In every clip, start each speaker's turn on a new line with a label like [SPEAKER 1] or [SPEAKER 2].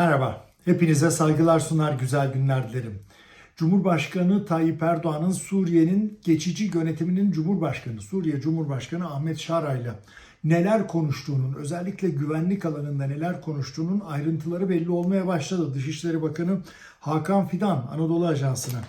[SPEAKER 1] Merhaba, hepinize saygılar sunar, güzel günler dilerim. Cumhurbaşkanı Tayyip Erdoğan'ın Suriye'nin geçici yönetiminin Cumhurbaşkanı, Suriye Cumhurbaşkanı Ahmet Şara'yla neler konuştuğunun, özellikle güvenlik alanında neler konuştuğunun ayrıntıları belli olmaya başladı. Dışişleri Bakanı Hakan Fidan Anadolu Ajansı'na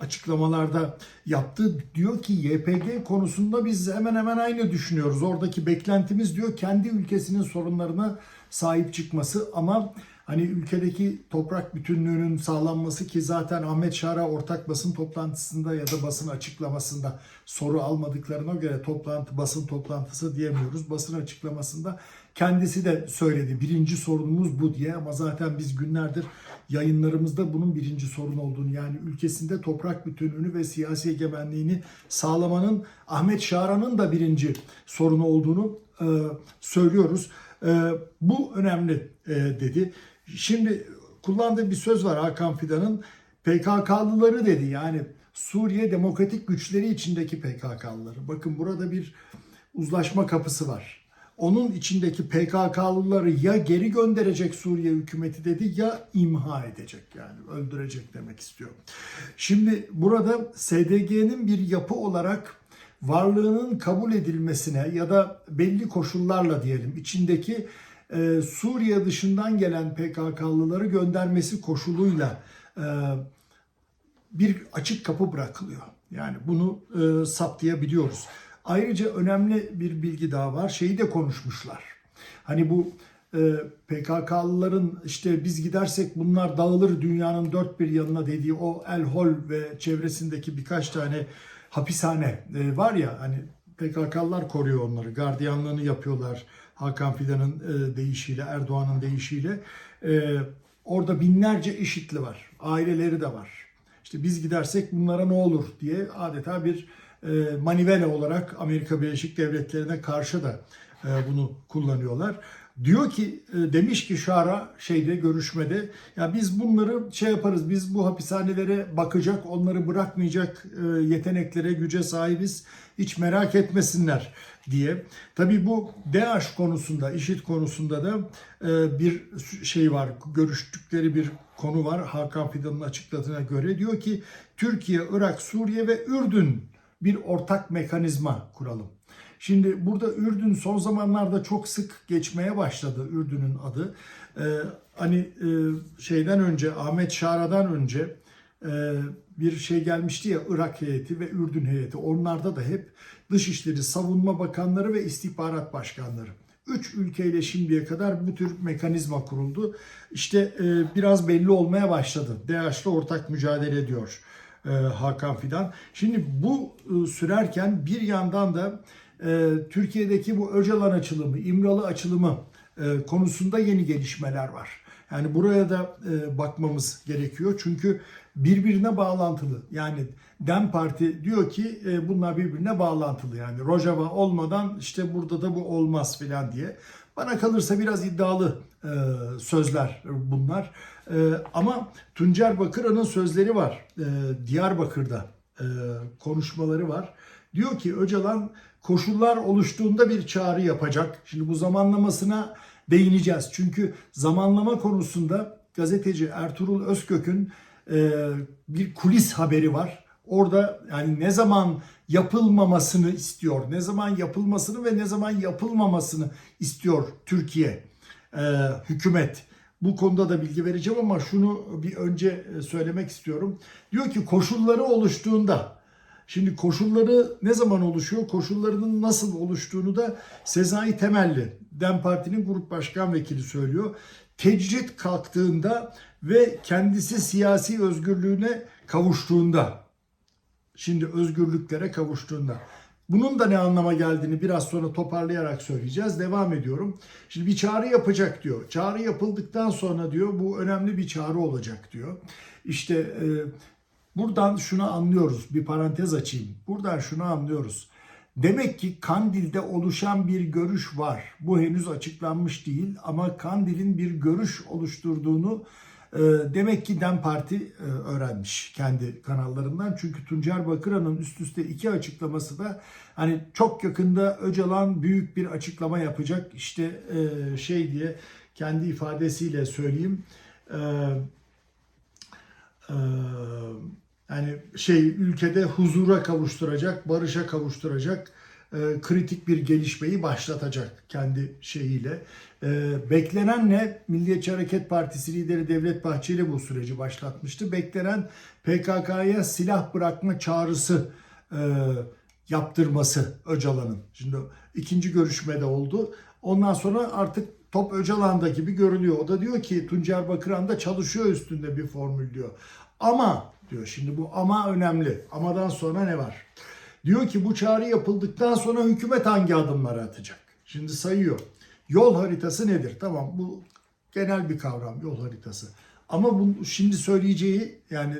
[SPEAKER 1] açıklamalarda yaptı. Diyor ki YPG konusunda biz hemen hemen aynı düşünüyoruz. Oradaki beklentimiz diyor kendi ülkesinin sorunlarına sahip çıkması ama hani ülkedeki toprak bütünlüğünün sağlanması ki zaten Ahmet Şara ortak basın toplantısında ya da basın açıklamasında soru almadıklarına göre toplantı basın toplantısı diyemiyoruz. Basın açıklamasında kendisi de söyledi. Birinci sorunumuz bu diye ama zaten biz günlerdir yayınlarımızda bunun birinci sorun olduğunu yani ülkesinde toprak bütünlüğünü ve siyasi egemenliğini sağlamanın Ahmet Şara'nın da birinci sorunu olduğunu e, söylüyoruz. E, bu önemli e, dedi. Şimdi kullandığı bir söz var Hakan Fidan'ın PKK'lıları dedi yani Suriye demokratik güçleri içindeki PKK'lıları. Bakın burada bir uzlaşma kapısı var. Onun içindeki PKK'lıları ya geri gönderecek Suriye hükümeti dedi ya imha edecek yani öldürecek demek istiyor. Şimdi burada SDG'nin bir yapı olarak varlığının kabul edilmesine ya da belli koşullarla diyelim içindeki e, Suriye dışından gelen PKK'lıları göndermesi koşuluyla e, bir açık kapı bırakılıyor. Yani bunu e, saptayabiliyoruz. Ayrıca önemli bir bilgi daha var. Şeyi de konuşmuşlar. Hani bu e, PKK'lıların işte biz gidersek bunlar dağılır dünyanın dört bir yanına dediği o El Hol ve çevresindeki birkaç tane hapishane e, var ya hani PKK'lılar koruyor onları. Gardiyanlığını yapıyorlar. Hakan Fidan'ın e, deyişiyle, Erdoğan'ın deyişiyle. E, orada binlerce işitli var. Aileleri de var. İşte biz gidersek bunlara ne olur diye adeta bir e, manivela olarak Amerika Birleşik Devletleri'ne karşı da e, bunu kullanıyorlar. Diyor ki e, demiş ki Şara şeyde görüşmede ya biz bunları şey yaparız biz bu hapishanelere bakacak onları bırakmayacak e, yeteneklere güce sahibiz hiç merak etmesinler diye. Tabii bu DAEŞ konusunda, IŞİD konusunda da e, bir şey var, görüştükleri bir konu var. Hakan Fidan'ın açıkladığına göre diyor ki Türkiye, Irak, Suriye ve Ürdün bir ortak mekanizma kuralım. Şimdi burada Ürdün son zamanlarda çok sık geçmeye başladı Ürdün'ün adı. Ee, hani e, şeyden önce Ahmet Şara'dan önce e, bir şey gelmişti ya Irak heyeti ve Ürdün heyeti. Onlarda da hep Dışişleri, Savunma Bakanları ve istihbarat başkanları. Üç ülkeyle şimdiye kadar bu tür mekanizma kuruldu. İşte e, biraz belli olmaya başladı. DAEŞ'le ortak mücadele ediyor e, Hakan Fidan. Şimdi bu e, sürerken bir yandan da e, Türkiye'deki bu Öcalan açılımı, İmralı açılımı e, konusunda yeni gelişmeler var. Yani buraya da e, bakmamız gerekiyor. Çünkü birbirine bağlantılı. Yani Dem Parti diyor ki e, bunlar birbirine bağlantılı. Yani Rojava olmadan işte burada da bu olmaz filan diye. Bana kalırsa biraz iddialı e, sözler bunlar. E, ama Tuncer Bakıra'nın sözleri var. E, Diyarbakır'da e, konuşmaları var. Diyor ki Öcalan koşullar oluştuğunda bir çağrı yapacak. Şimdi bu zamanlamasına değineceğiz. Çünkü zamanlama konusunda gazeteci Ertuğrul Özkök'ün e, bir kulis haberi var. Orada yani ne zaman yapılmamasını istiyor, ne zaman yapılmasını ve ne zaman yapılmamasını istiyor Türkiye e, hükümet. Bu konuda da bilgi vereceğim ama şunu bir önce söylemek istiyorum. Diyor ki koşulları oluştuğunda Şimdi koşulları ne zaman oluşuyor? Koşullarının nasıl oluştuğunu da Sezai Temelli, DEM Parti'nin grup başkan vekili söylüyor. Tecrit kalktığında ve kendisi siyasi özgürlüğüne kavuştuğunda. Şimdi özgürlüklere kavuştuğunda. Bunun da ne anlama geldiğini biraz sonra toparlayarak söyleyeceğiz. Devam ediyorum. Şimdi bir çağrı yapacak diyor. Çağrı yapıldıktan sonra diyor bu önemli bir çağrı olacak diyor. İşte e, Buradan şunu anlıyoruz. Bir parantez açayım. Buradan şunu anlıyoruz. Demek ki Kandil'de oluşan bir görüş var. Bu henüz açıklanmış değil ama Kandil'in bir görüş oluşturduğunu e, demek ki Dem Parti e, öğrenmiş kendi kanallarından. Çünkü Tuncer Bakıran'ın üst üste iki açıklaması da hani çok yakında Öcalan büyük bir açıklama yapacak. İşte e, şey diye kendi ifadesiyle söyleyeyim. e, e, yani şey ülkede huzura kavuşturacak, barışa kavuşturacak e, kritik bir gelişmeyi başlatacak kendi şeyiyle. E, beklenen ne? Milliyetçi Hareket Partisi lideri Devlet Bahçeli bu süreci başlatmıştı. Beklenen PKK'ya silah bırakma çağrısı e, yaptırması Öcalan'ın. Şimdi ikinci görüşmede oldu. Ondan sonra artık top Öcalan'da gibi görülüyor. O da diyor ki Tuncer Bakıran da çalışıyor üstünde bir formül diyor. Ama diyor şimdi bu ama önemli. Amadan sonra ne var? Diyor ki bu çağrı yapıldıktan sonra hükümet hangi adımları atacak? Şimdi sayıyor. Yol haritası nedir? Tamam bu genel bir kavram yol haritası. Ama bu şimdi söyleyeceği yani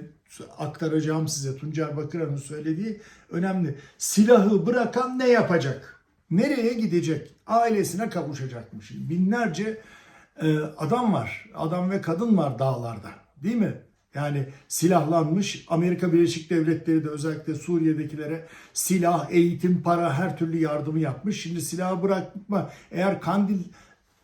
[SPEAKER 1] aktaracağım size Tuncer Bakıran'ın söylediği önemli. Silahı bırakan ne yapacak? Nereye gidecek? Ailesine kavuşacakmış. Binlerce e, adam var. Adam ve kadın var dağlarda. Değil mi? Yani silahlanmış Amerika Birleşik Devletleri de özellikle Suriye'dekilere silah, eğitim, para her türlü yardımı yapmış. Şimdi silahı bırakma eğer Kandil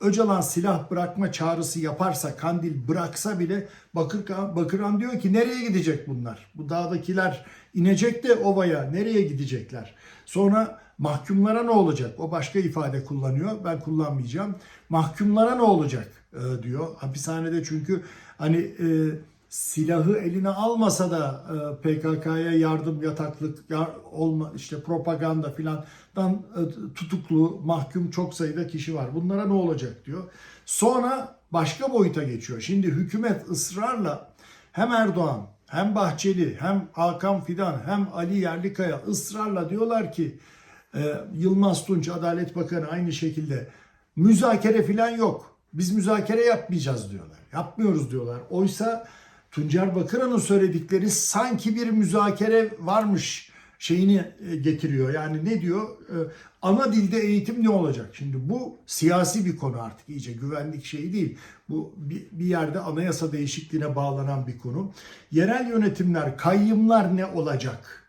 [SPEAKER 1] Öcalan silah bırakma çağrısı yaparsa, Kandil bıraksa bile Bakırkan, Bakıran diyor ki nereye gidecek bunlar? Bu dağdakiler inecek de ovaya nereye gidecekler? Sonra mahkumlara ne olacak? O başka ifade kullanıyor. Ben kullanmayacağım. Mahkumlara ne olacak e, diyor. Hapishanede çünkü hani e, silahı eline almasa da e, PKK'ya yardım yataklık yar, olma işte propaganda filandan e, tutuklu mahkum çok sayıda kişi var. Bunlara ne olacak diyor. Sonra başka boyuta geçiyor. Şimdi hükümet ısrarla hem Erdoğan hem Bahçeli hem Hakan Fidan hem Ali Yerlikaya ısrarla diyorlar ki e, Yılmaz Tunç Adalet Bakanı aynı şekilde müzakere filan yok. Biz müzakere yapmayacağız diyorlar. Yapmıyoruz diyorlar. Oysa Tuncer Bakıran'ın söyledikleri sanki bir müzakere varmış şeyini e, getiriyor. Yani ne diyor? E, Ana dilde eğitim ne olacak? Şimdi bu siyasi bir konu artık iyice güvenlik şeyi değil. Bu bir yerde anayasa değişikliğine bağlanan bir konu. Yerel yönetimler, kayyımlar ne olacak?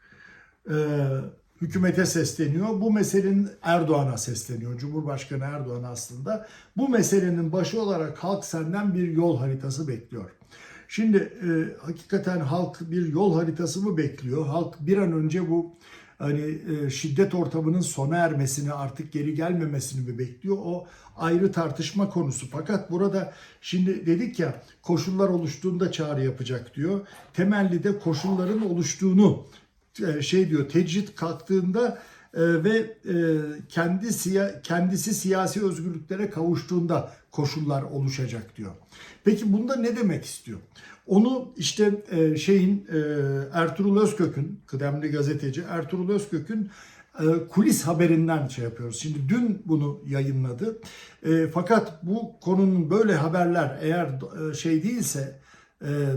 [SPEAKER 1] Hükümete sesleniyor. Bu meselenin Erdoğan'a sesleniyor. Cumhurbaşkanı Erdoğan aslında bu meselenin başı olarak halk senden bir yol haritası bekliyor. Şimdi e, hakikaten halk bir yol haritası mı bekliyor? Halk bir an önce bu hani e, şiddet ortamının sona ermesini artık geri gelmemesini mi bekliyor? O ayrı tartışma konusu. Fakat burada şimdi dedik ya koşullar oluştuğunda çağrı yapacak diyor. Temelli de koşulların oluştuğunu şey diyor tecrit kalktığında e, ve e, kendi siya, kendisi siyasi özgürlüklere kavuştuğunda koşullar oluşacak diyor. Peki bunda ne demek istiyor? Onu işte e, şeyin e, Ertuğrul Özkök'ün kıdemli gazeteci Ertuğrul Özkök'ün e, kulis haberinden şey yapıyoruz. Şimdi dün bunu yayınladı. E, fakat bu konunun böyle haberler eğer e, şey değilse e,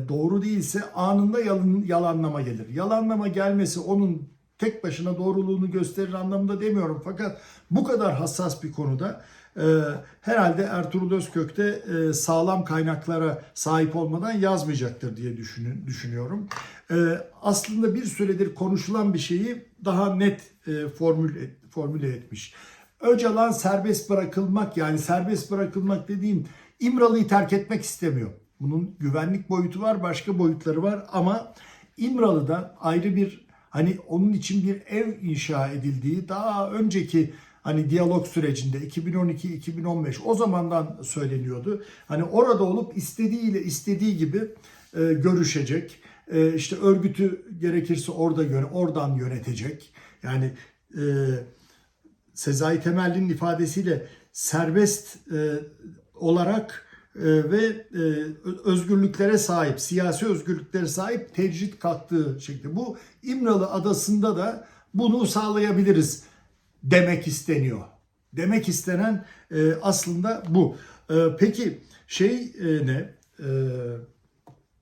[SPEAKER 1] doğru değilse anında yalan, yalanlama gelir. Yalanlama gelmesi onun tek başına doğruluğunu gösterir anlamında demiyorum. Fakat bu kadar hassas bir konuda e, herhalde Ertuğrul Özkök de e, sağlam kaynaklara sahip olmadan yazmayacaktır diye düşünün, düşünüyorum. E, aslında bir süredir konuşulan bir şeyi daha net e, formül, formüle etmiş. Öcalan serbest bırakılmak yani serbest bırakılmak dediğim İmralı'yı terk etmek istemiyor. Bunun güvenlik boyutu var, başka boyutları var ama İmralı'da ayrı bir hani onun için bir ev inşa edildiği daha önceki hani diyalog sürecinde 2012-2015 o zamandan söyleniyordu. Hani orada olup istediğiyle istediği gibi e, görüşecek. E, işte örgütü gerekirse orada yöne, oradan yönetecek. Yani e, Sezai Temelli'nin ifadesiyle serbest e, olarak ve e, özgürlüklere sahip, siyasi özgürlüklere sahip tecrit kalktığı şekilde. Bu İmralı Adası'nda da bunu sağlayabiliriz demek isteniyor. Demek istenen e, aslında bu. Peki şey ne?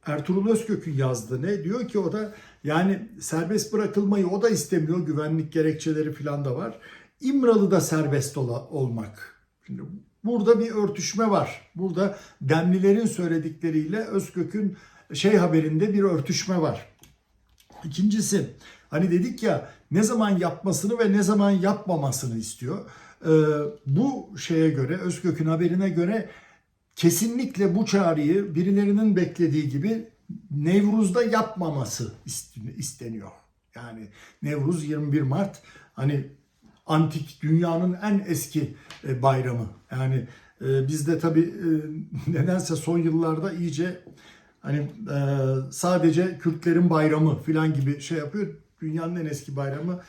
[SPEAKER 1] Ertuğrul Özkök'ün yazdığı ne? Diyor ki o da yani serbest bırakılmayı o da istemiyor. Güvenlik gerekçeleri falan da var. İmralı'da serbest olmak. Şimdi Burada bir örtüşme var. Burada Demlilerin söyledikleriyle Özkök'ün şey haberinde bir örtüşme var. İkincisi hani dedik ya ne zaman yapmasını ve ne zaman yapmamasını istiyor. Ee, bu şeye göre Özkök'ün haberine göre kesinlikle bu çağrıyı birilerinin beklediği gibi Nevruz'da yapmaması ist- isteniyor. Yani Nevruz 21 Mart hani antik dünyanın en eski e, bayramı. Yani e, bizde tabii e, nedense son yıllarda iyice hani sadece Kürtlerin bayramı falan gibi şey yapıyor. Dünyanın en eski bayramı.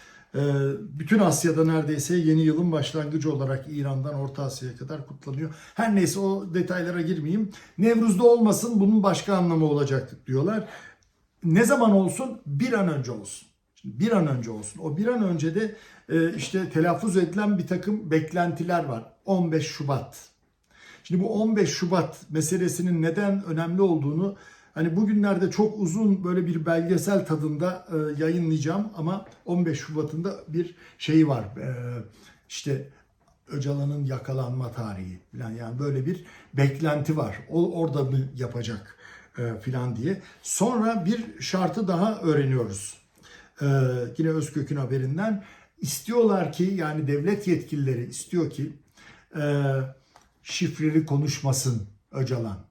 [SPEAKER 1] Bütün Asya'da neredeyse yeni yılın başlangıcı olarak İran'dan Orta Asya'ya kadar kutlanıyor. Her neyse o detaylara girmeyeyim. Nevruz'da olmasın bunun başka anlamı olacak diyorlar. Ne zaman olsun? Bir an önce olsun. Şimdi bir an önce olsun. O bir an önce de e, işte telaffuz edilen bir takım beklentiler var. 15 Şubat. Şimdi bu 15 Şubat meselesinin neden önemli olduğunu hani bugünlerde çok uzun böyle bir belgesel tadında e, yayınlayacağım ama 15 Şubat'ın da bir şeyi var. E, işte Öcalan'ın yakalanma tarihi falan yani böyle bir beklenti var. O orada mı yapacak e, filan diye. Sonra bir şartı daha öğreniyoruz. E, yine Özkök'ün haberinden istiyorlar ki yani devlet yetkilileri istiyor ki e, şifreli konuşmasın Öcalan.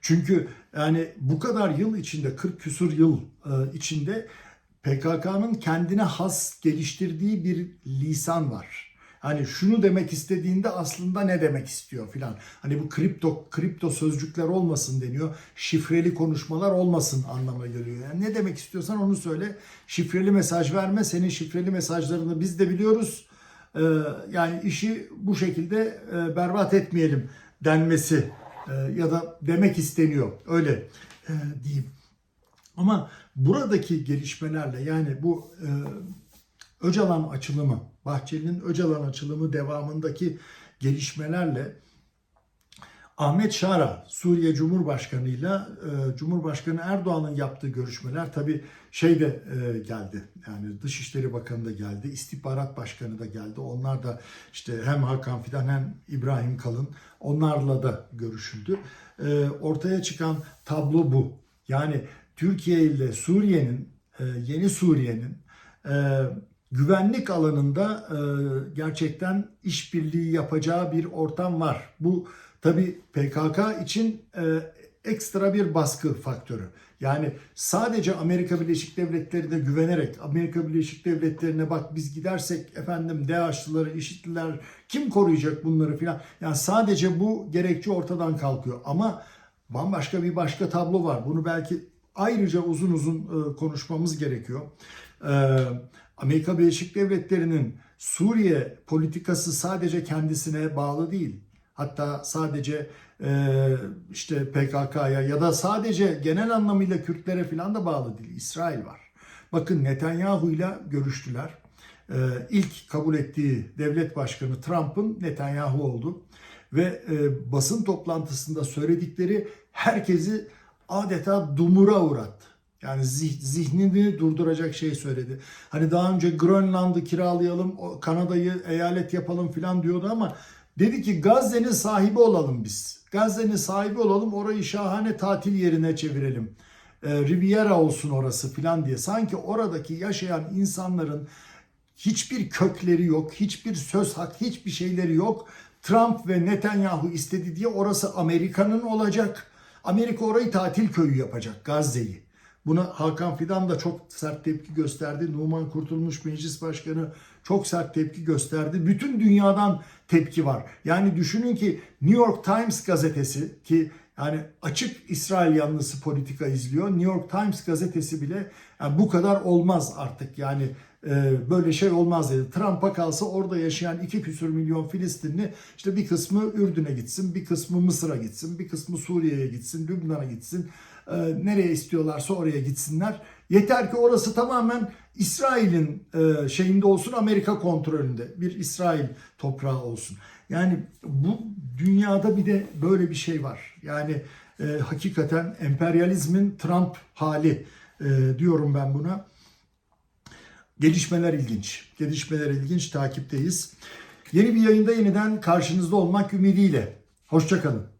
[SPEAKER 1] Çünkü yani bu kadar yıl içinde 40 küsur yıl e, içinde PKK'nın kendine has geliştirdiği bir lisan var. Hani şunu demek istediğinde aslında ne demek istiyor filan. Hani bu kripto kripto sözcükler olmasın deniyor. Şifreli konuşmalar olmasın anlamına geliyor. Yani ne demek istiyorsan onu söyle. Şifreli mesaj verme. Senin şifreli mesajlarını biz de biliyoruz. Ee, yani işi bu şekilde e, berbat etmeyelim denmesi e, ya da demek isteniyor. Öyle e, diyeyim. Ama buradaki gelişmelerle yani bu Öcalan açılımı, Bahçeli'nin Öcalan açılımı devamındaki gelişmelerle Ahmet Şara Suriye Cumhurbaşkanı'yla e, Cumhurbaşkanı Erdoğan'ın yaptığı görüşmeler tabi şey de e, geldi. Yani Dışişleri Bakanı da geldi, İstihbarat Başkanı da geldi. Onlar da işte hem Hakan Fidan hem İbrahim Kalın onlarla da görüşüldü. E, ortaya çıkan tablo bu. Yani Türkiye ile Suriye'nin, e, yeni Suriye'nin güvenlik alanında e, gerçekten işbirliği yapacağı bir ortam var. Bu tabi PKK için e, ekstra bir baskı faktörü. Yani sadece Amerika Birleşik Devletleri'ne güvenerek Amerika Birleşik Devletleri'ne bak biz gidersek efendim DAEŞ'lıları, IŞİD'liler kim koruyacak bunları filan. Yani sadece bu gerekçe ortadan kalkıyor. Ama bambaşka bir başka tablo var. Bunu belki ayrıca uzun uzun e, konuşmamız gerekiyor. E, Amerika Birleşik Devletleri'nin Suriye politikası sadece kendisine bağlı değil. Hatta sadece e, işte PKK'ya ya da sadece genel anlamıyla Kürtlere falan da bağlı değil. İsrail var. Bakın Netanyahu ile görüştüler. E, ilk kabul ettiği devlet başkanı Trump'ın Netanyahu oldu. Ve e, basın toplantısında söyledikleri herkesi adeta dumura uğrattı. Yani zih, zihnini durduracak şey söyledi. Hani daha önce Grönland'ı kiralayalım, Kanada'yı eyalet yapalım filan diyordu ama dedi ki Gazze'nin sahibi olalım biz. Gazze'nin sahibi olalım, orayı şahane tatil yerine çevirelim. E, Riviera olsun orası filan diye. Sanki oradaki yaşayan insanların hiçbir kökleri yok, hiçbir söz hak, hiçbir şeyleri yok. Trump ve Netanyahu istedi diye orası Amerika'nın olacak. Amerika orayı tatil köyü yapacak Gazze'yi. Buna Hakan Fidan da çok sert tepki gösterdi. Numan Kurtulmuş Meclis Başkanı çok sert tepki gösterdi. Bütün dünyadan tepki var. Yani düşünün ki New York Times gazetesi ki yani açık İsrail yanlısı politika izliyor. New York Times gazetesi bile yani bu kadar olmaz artık. Yani e, böyle şey olmaz dedi. Trump'a kalsa orada yaşayan iki küsür milyon Filistinli işte bir kısmı Ürdün'e gitsin, bir kısmı Mısır'a gitsin, bir kısmı Suriye'ye gitsin, Lübnan'a gitsin. E, nereye istiyorlarsa oraya gitsinler. Yeter ki orası tamamen İsrail'in e, şeyinde olsun, Amerika kontrolünde bir İsrail toprağı olsun. Yani bu dünyada bir de böyle bir şey var. Yani e, hakikaten emperyalizmin Trump hali e, diyorum ben buna. Gelişmeler ilginç. Gelişmeler ilginç. Takipteyiz. Yeni bir yayında yeniden karşınızda olmak ümidiyle. Hoşçakalın.